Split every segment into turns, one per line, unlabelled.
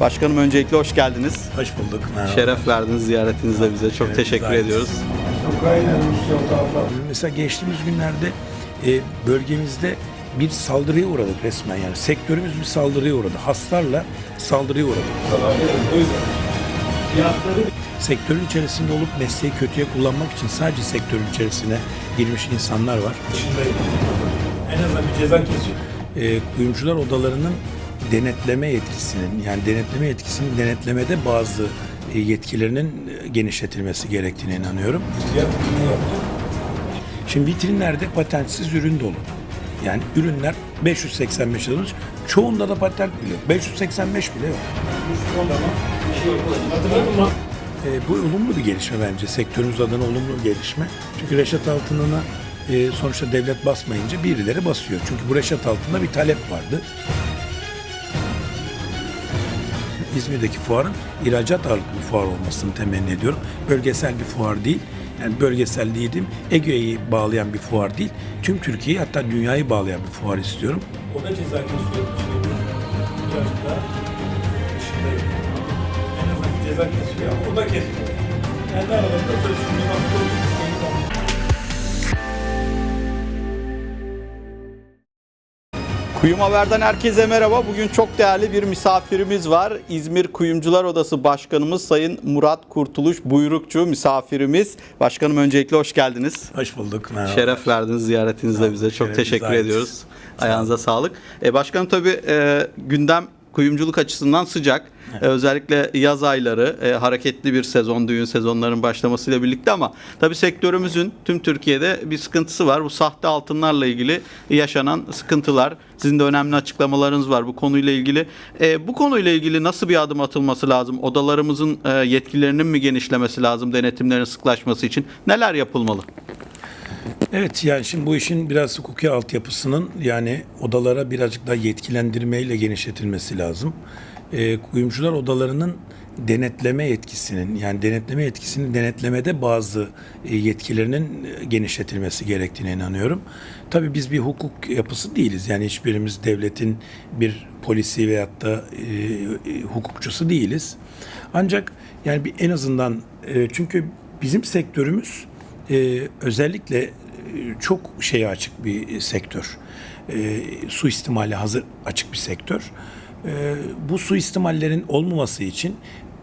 Başkanım öncelikle hoş geldiniz.
Hoş bulduk. Merhaba.
Şeref verdiniz ziyaretinizle bize. Çok
Evet,
teşekkür
rica
ediyoruz.
Mesela geçtiğimiz günlerde e, bölgemizde bir saldırıya uğradık resmen yani sektörümüz bir saldırıya uğradı. Haslarla saldırıya uğradık. Sektörün içerisinde olup mesleği kötüye kullanmak için sadece sektörün içerisine girmiş insanlar var. En azından bir ceza kesiyor. E, kuyumcular odalarının denetleme yetkisinin yani denetleme yetkisinin denetlemede bazı e, yetkilerinin e, genişletilmesi gerektiğine inanıyorum. Şimdi vitrinlerde patentsiz ürün dolu. Yani ürünler 585 liradır. Çoğunda da patent bile yok. 585 bile yok. Ee, bu olumlu bir gelişme bence. Sektörümüz adına olumlu bir gelişme. Çünkü reşat altınına e, sonuçta devlet basmayınca birileri basıyor. Çünkü bu reşat altında bir talep vardı. İzmir'deki fuarın ihracat ağırlıklı bir fuar olmasını temenni ediyorum. Bölgesel bir fuar değil. Yani bölgesel değilim. Ege'yi bağlayan bir fuar değil. Tüm Türkiye'yi hatta dünyayı bağlayan bir fuar istiyorum. O da ceza kesiyor. Birazcık daha en azından ceza kesiyor. O da kesiyor. Kendi aralarında
Kuyum Haber'den herkese merhaba. Bugün çok değerli bir misafirimiz var. İzmir Kuyumcular Odası Başkanımız Sayın Murat Kurtuluş Buyrukçu misafirimiz. Başkanım öncelikle hoş geldiniz.
Hoş bulduk. Merhaba.
Şeref verdiniz ziyaretinizle bize. Çok
şeref
teşekkür ediyoruz. Ayağınıza sağlık. E, başkanım tabii e, gündem kuyumculuk açısından sıcak. E, özellikle yaz ayları e, hareketli bir sezon, düğün sezonlarının başlamasıyla birlikte ama tabii sektörümüzün tüm Türkiye'de bir sıkıntısı var. Bu sahte altınlarla ilgili yaşanan sıkıntılar. Sizin de önemli açıklamalarınız var bu konuyla ilgili. E, bu konuyla ilgili nasıl bir adım atılması lazım? Odalarımızın e, yetkilerinin mi genişlemesi lazım denetimlerin sıklaşması için? Neler yapılmalı?
Evet yani şimdi bu işin biraz hukuki altyapısının yani odalara birazcık daha yetkilendirmeyle genişletilmesi lazım. Ee, kuyumcular odalarının denetleme yetkisinin yani denetleme yetkisinin denetlemede bazı e, yetkilerinin e, genişletilmesi gerektiğine inanıyorum. Tabii biz bir hukuk yapısı değiliz. Yani hiçbirimiz devletin bir polisi veyahut da e, e, hukukçusu değiliz. Ancak yani bir en azından e, çünkü bizim sektörümüz e, özellikle çok şeye açık bir sektör. E, suistimale hazır açık bir sektör. E, bu suistimallerin olmaması için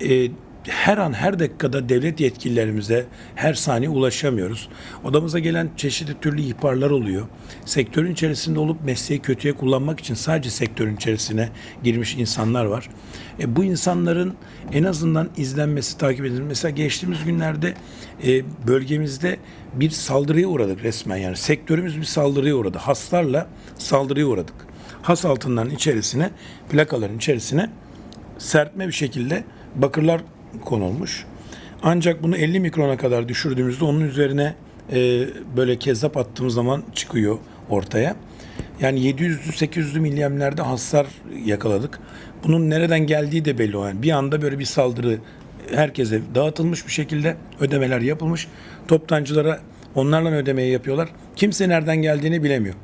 e, her an her dakikada devlet yetkililerimize her saniye ulaşamıyoruz. Odamıza gelen çeşitli türlü ihbarlar oluyor. Sektörün içerisinde olup mesleği kötüye kullanmak için sadece sektörün içerisine girmiş insanlar var. E, bu insanların en azından izlenmesi, takip edilmesi. Mesela geçtiğimiz günlerde e, bölgemizde bir saldırıya uğradık resmen yani. Sektörümüz bir saldırıya uğradı. Haslarla saldırıya uğradık. Has altınların içerisine, plakaların içerisine sertme bir şekilde bakırlar konulmuş. Ancak bunu 50 mikrona kadar düşürdüğümüzde onun üzerine e, böyle kezzap attığımız zaman çıkıyor ortaya. Yani 700'lü 800'lü milyemlerde hasar yakaladık. Bunun nereden geldiği de belli olan. Bir anda böyle bir saldırı herkese dağıtılmış bir şekilde ödemeler yapılmış. Toptancılara onlarla ödemeyi yapıyorlar. Kimse nereden geldiğini bilemiyor.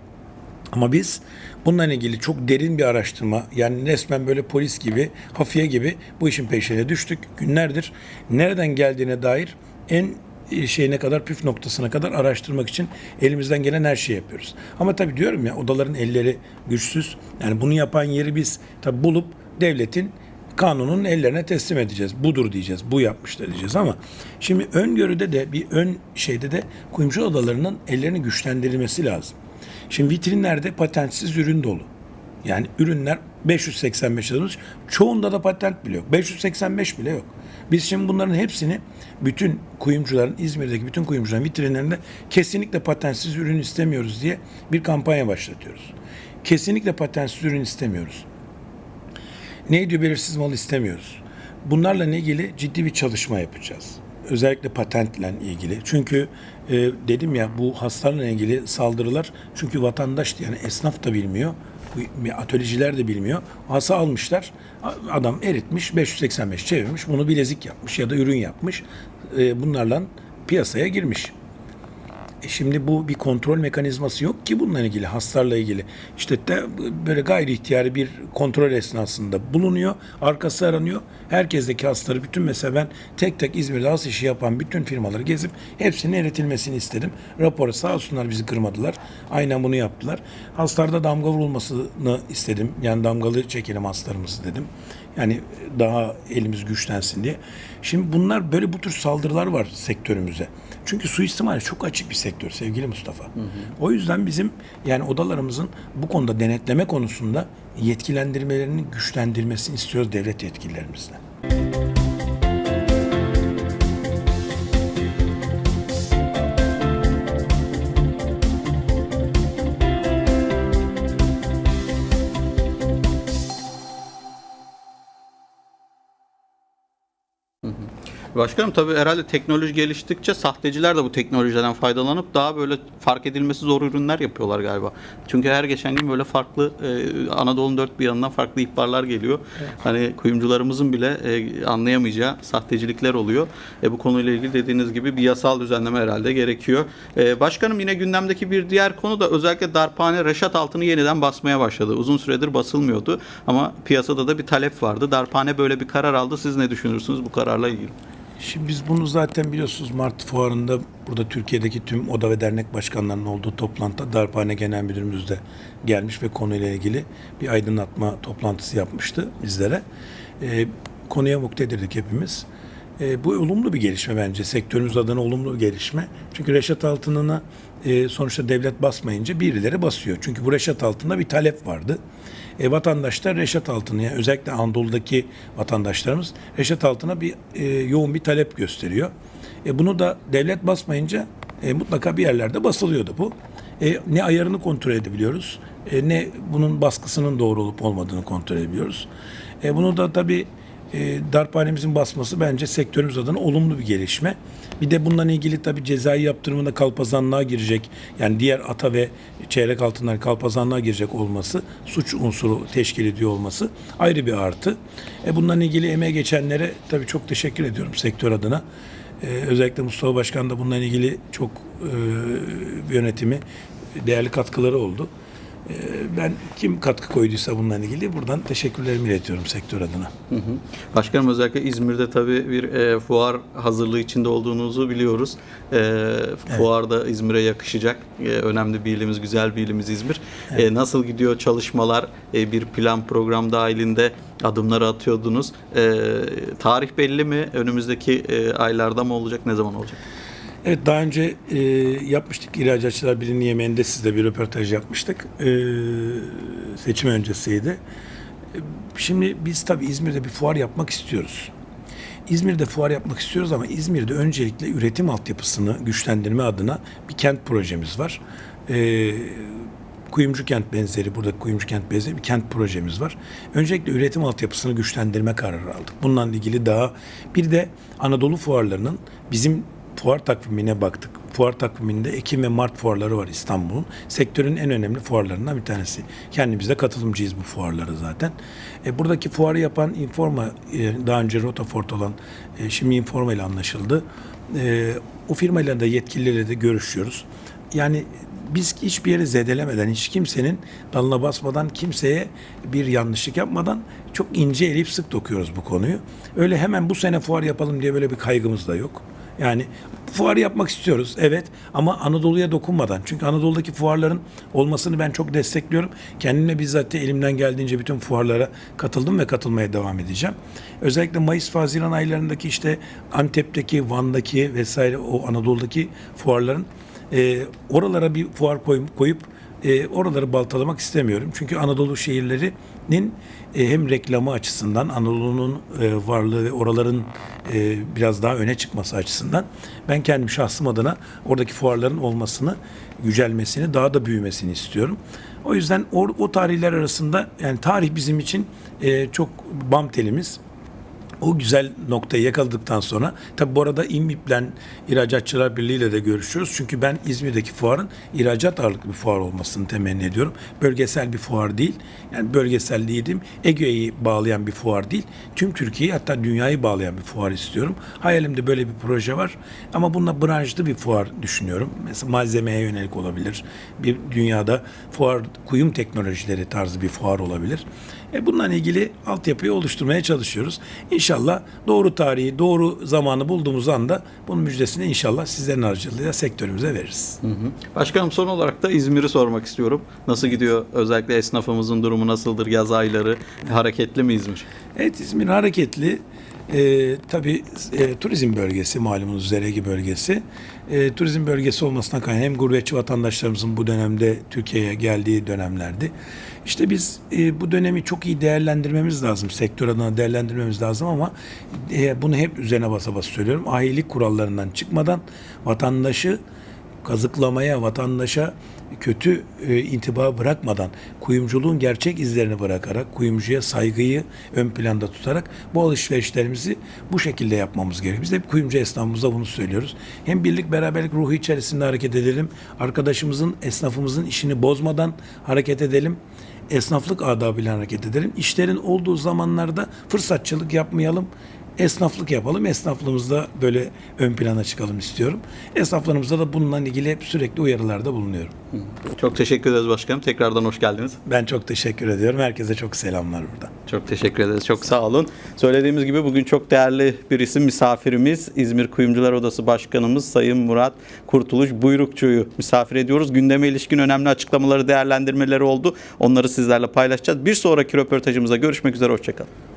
Ama biz bununla ilgili çok derin bir araştırma yani resmen böyle polis gibi, hafiye gibi bu işin peşine düştük. Günlerdir nereden geldiğine dair en e, şeyine kadar püf noktasına kadar araştırmak için elimizden gelen her şeyi yapıyoruz. Ama tabii diyorum ya odaların elleri güçsüz. Yani bunu yapan yeri biz tabii bulup devletin kanunun ellerine teslim edeceğiz. Budur diyeceğiz. Bu yapmışlar diyeceğiz ama şimdi öngörüde de bir ön şeyde de kuyumcu odalarının ellerinin güçlendirilmesi lazım. Şimdi vitrinlerde patentsiz ürün dolu. Yani ürünler 585 liradır. Çoğunda da patent bile yok. 585 bile yok. Biz şimdi bunların hepsini bütün kuyumcuların İzmir'deki bütün kuyumcuların vitrinlerinde kesinlikle patentsiz ürün istemiyoruz diye bir kampanya başlatıyoruz. Kesinlikle patentsiz ürün istemiyoruz. Ne diyor belirsiz mal istemiyoruz. Bunlarla ilgili ciddi bir çalışma yapacağız. Özellikle patentle ilgili. Çünkü e, dedim ya bu hastalarla ilgili saldırılar çünkü vatandaş yani esnaf da bilmiyor. Atölyeciler de bilmiyor. Hasa almışlar. Adam eritmiş 585 çevirmiş. Bunu bilezik yapmış ya da ürün yapmış. E, bunlarla piyasaya girmiş. E Şimdi bu bir kontrol mekanizması yok ki bununla ilgili, hastalarla ilgili. İşte de böyle gayri ihtiyari bir kontrol esnasında bulunuyor. Arkası aranıyor. Herkesteki hastaları bütün mesela ben tek tek İzmir'de has işi yapan bütün firmaları gezip hepsinin eritilmesini istedim. Raporu sağ olsunlar bizi kırmadılar. Aynen bunu yaptılar. Hastalarda damga vurulmasını istedim. Yani damgalı çekelim hastalarımızı dedim. Yani daha elimiz güçlensin diye. Şimdi bunlar böyle bu tür saldırılar var sektörümüze. Çünkü suistimal çok açık bir sektör sevgili Mustafa. O yüzden bizim yani odalarımızın bu konuda denetleme konusunda yetkilendirmelerini güçlendirmesini istiyoruz devlet yetkililerimizden.
Başkanım tabii herhalde teknoloji geliştikçe sahteciler de bu teknolojiden faydalanıp daha böyle fark edilmesi zor ürünler yapıyorlar galiba. Çünkü her geçen gün böyle farklı e, Anadolu'nun dört bir yanından farklı ihbarlar geliyor. Hani kuyumcularımızın bile e, anlayamayacağı sahtecilikler oluyor. E, bu konuyla ilgili dediğiniz gibi bir yasal düzenleme herhalde gerekiyor. E, başkanım yine gündemdeki bir diğer konu da özellikle darphane reşat altını yeniden basmaya başladı. Uzun süredir basılmıyordu ama piyasada da bir talep vardı. Darphane böyle bir karar aldı. Siz ne düşünürsünüz bu kararla ilgili?
Şimdi biz bunu zaten biliyorsunuz Mart fuarında burada Türkiye'deki tüm oda ve dernek başkanlarının olduğu toplantıda Darphane Genel Müdürümüz de gelmiş ve konuyla ilgili bir aydınlatma toplantısı yapmıştı bizlere. Ee, konuya muktedirdik hepimiz. Ee, bu olumlu bir gelişme bence. Sektörümüz adına olumlu bir gelişme. Çünkü reşat altınına e, sonuçta devlet basmayınca birileri basıyor. Çünkü bu reşat altında bir talep vardı. E, vatandaşlar reşat altını yani özellikle Anadolu'daki vatandaşlarımız reşat altına bir e, yoğun bir talep gösteriyor. E, bunu da devlet basmayınca e, mutlaka bir yerlerde basılıyordu bu. E, ne ayarını kontrol edebiliyoruz, e, ne bunun baskısının doğru olup olmadığını kontrol edebiliyoruz. E, bunu da tabii e, darphanemizin basması bence sektörümüz adına olumlu bir gelişme. Bir de bununla ilgili tabii cezai yaptırımında kalpazanlığa girecek yani diğer ata ve çeyrek altınlar kalpazanlığa girecek olması suç unsuru teşkil ediyor olması ayrı bir artı. E, bununla ilgili emeğe geçenlere tabii çok teşekkür ediyorum sektör adına. E, özellikle Mustafa Başkan da bununla ilgili çok e, yönetimi değerli katkıları oldu. E, ben kim katkı koyduysa bununla ilgili buradan teşekkürlerimi iletiyorum sektör adına.
Hı hı. Başkanım özellikle İzmir'de tabii bir e, fuar hazırlığı içinde olduğunuzu biliyoruz. E, Fuarda İzmir'e yakışacak. E, önemli bir ilimiz, güzel bir ilimiz İzmir. E, nasıl gidiyor çalışmalar? E, bir plan program dahilinde adımları atıyordunuz. E, tarih belli mi? Önümüzdeki e, aylarda mı olacak? Ne zaman olacak?
Evet daha önce e, yapmıştık İhracatçılar Birliği'nin yemeğinde sizle bir röportaj yapmıştık. E, seçim öncesiydi. E, Şimdi biz tabii İzmir'de bir fuar yapmak istiyoruz. İzmir'de fuar yapmak istiyoruz ama İzmir'de öncelikle üretim altyapısını güçlendirme adına bir kent projemiz var. E, Kuyumcu kent benzeri, burada kuyumcu kent benzeri bir kent projemiz var. Öncelikle üretim altyapısını güçlendirme kararı aldık. Bununla ilgili daha bir de Anadolu fuarlarının bizim fuar takvimine baktık. Fuar takviminde Ekim ve Mart fuarları var İstanbul'un. Sektörün en önemli fuarlarından bir tanesi. Kendimiz de katılımcıyız bu fuarlara zaten. E, buradaki fuarı yapan Informa, e, daha önce Rotafort olan, e, şimdi Informa ile anlaşıldı. E, o firmayla da yetkililerle de görüşüyoruz. Yani biz hiçbir yere zedelemeden, hiç kimsenin dalına basmadan, kimseye bir yanlışlık yapmadan çok ince elip sık dokuyoruz bu konuyu. Öyle hemen bu sene fuar yapalım diye böyle bir kaygımız da yok. Yani fuarı yapmak istiyoruz evet ama Anadolu'ya dokunmadan. Çünkü Anadolu'daki fuarların olmasını ben çok destekliyorum. Kendimle bizzat de elimden geldiğince bütün fuarlara katıldım ve katılmaya devam edeceğim. Özellikle Mayıs ve Haziran aylarındaki işte Antep'teki, Van'daki vesaire o Anadolu'daki fuarların e, oralara bir fuar koyup, koyup e, oraları baltalamak istemiyorum. Çünkü Anadolu şehirlerinin e, hem reklamı açısından Anadolu'nun e, varlığı ve oraların e, biraz daha öne çıkması açısından ben kendim şahsım adına oradaki fuarların olmasını, yücelmesini, daha da büyümesini istiyorum. O yüzden o, o tarihler arasında yani tarih bizim için e, çok bam telimiz. O güzel noktayı yakaladıktan sonra tabi bu arada İMİP'le İhracatçılar Birliği ile de görüşüyoruz. Çünkü ben İzmir'deki fuarın ihracat ağırlıklı bir fuar olmasını temenni ediyorum. Bölgesel bir fuar değil. Yani bölgesel değilim. Ege'yi bağlayan bir fuar değil. Tüm Türkiye'yi hatta dünyayı bağlayan bir fuar istiyorum. Hayalimde böyle bir proje var. Ama bununla branşlı bir fuar düşünüyorum. Mesela malzemeye yönelik olabilir. Bir dünyada fuar kuyum teknolojileri tarzı bir fuar olabilir. E bununla ilgili altyapıyı oluşturmaya çalışıyoruz. İnşallah doğru tarihi, doğru zamanı bulduğumuz anda bunun müjdesini inşallah sizlerin aracılığıyla sektörümüze veririz.
Başkanım son olarak da İzmir'i sormak istiyorum. Nasıl gidiyor? Özellikle esnafımızın durumu nasıldır? Yaz ayları hareketli mi İzmir?
Evet İzmir hareketli. Ee, tabii e, turizm bölgesi malumunuz Zeregi bölgesi. E, turizm bölgesi olmasına kaynağı hem gurbetçi vatandaşlarımızın bu dönemde Türkiye'ye geldiği dönemlerdi. İşte biz e, bu dönemi çok iyi değerlendirmemiz lazım. Sektör adına değerlendirmemiz lazım ama e, bunu hep üzerine basa basa söylüyorum. Ahilik kurallarından çıkmadan vatandaşı kazıklamaya, vatandaşa kötü e, intiba bırakmadan, kuyumculuğun gerçek izlerini bırakarak, kuyumcuya saygıyı ön planda tutarak bu alışverişlerimizi bu şekilde yapmamız gerekiyor. Biz de kuyumcu esnafımıza bunu söylüyoruz. Hem birlik beraberlik ruhu içerisinde hareket edelim. Arkadaşımızın, esnafımızın işini bozmadan hareket edelim. Esnaflık adabıyla hareket edelim. İşlerin olduğu zamanlarda fırsatçılık yapmayalım esnaflık yapalım. Esnaflığımızda böyle ön plana çıkalım istiyorum. Esnaflarımızda da bununla ilgili hep sürekli uyarılarda bulunuyorum.
Çok teşekkür ederiz başkanım. Tekrardan hoş geldiniz.
Ben çok teşekkür ediyorum. Herkese çok selamlar buradan.
Çok teşekkür ederiz. Çok sağ olun. Söylediğimiz gibi bugün çok değerli bir isim misafirimiz. İzmir Kuyumcular Odası Başkanımız Sayın Murat Kurtuluş Buyrukçu'yu misafir ediyoruz. Gündeme ilişkin önemli açıklamaları, değerlendirmeleri oldu. Onları sizlerle paylaşacağız. Bir sonraki röportajımıza görüşmek üzere. Hoşçakalın.